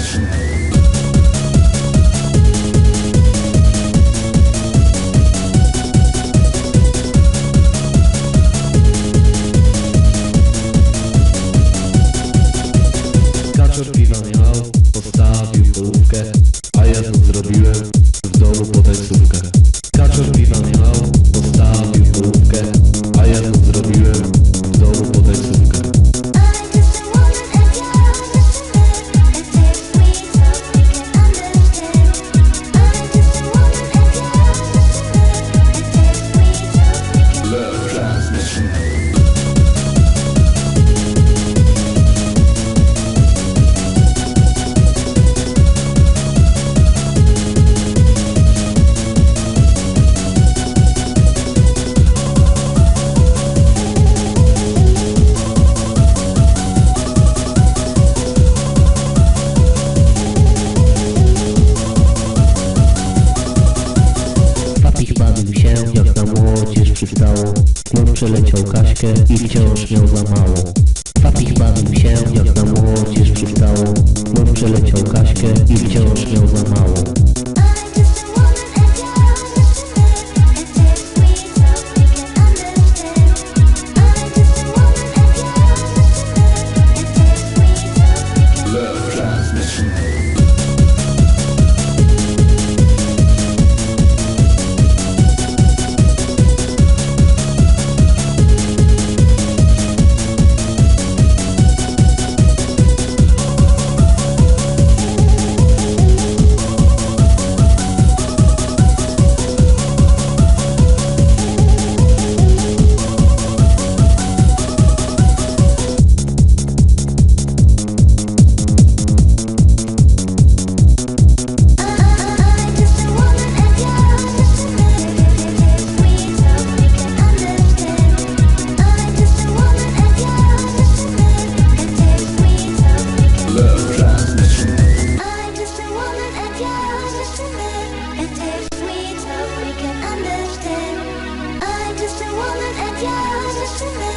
Serdeczny. Kaczor piwa miał, postawił polówkę, a ja to zrobiłem. przeleciał Kaśkę i wciąż miał za mało. Papich bawił się, jak na młodzież przystało. Mąż przeleciał Kaśkę i wciąż just a woman at your distant